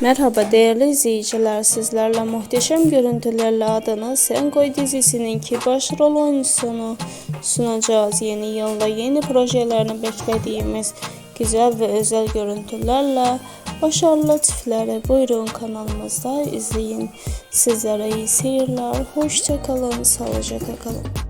Merhaba değerli izleyiciler sizlerle muhteşem görüntülerle adını Sen Koy dizisinin ki başrol oyuncusunu sunacağız. Yeni yılda yeni projelerini beklediğimiz güzel ve özel görüntülerle başarılı çiftleri buyurun kanalımızda izleyin. Sizlere iyi seyirler, hoşça kalın, sağlıcakla kalın.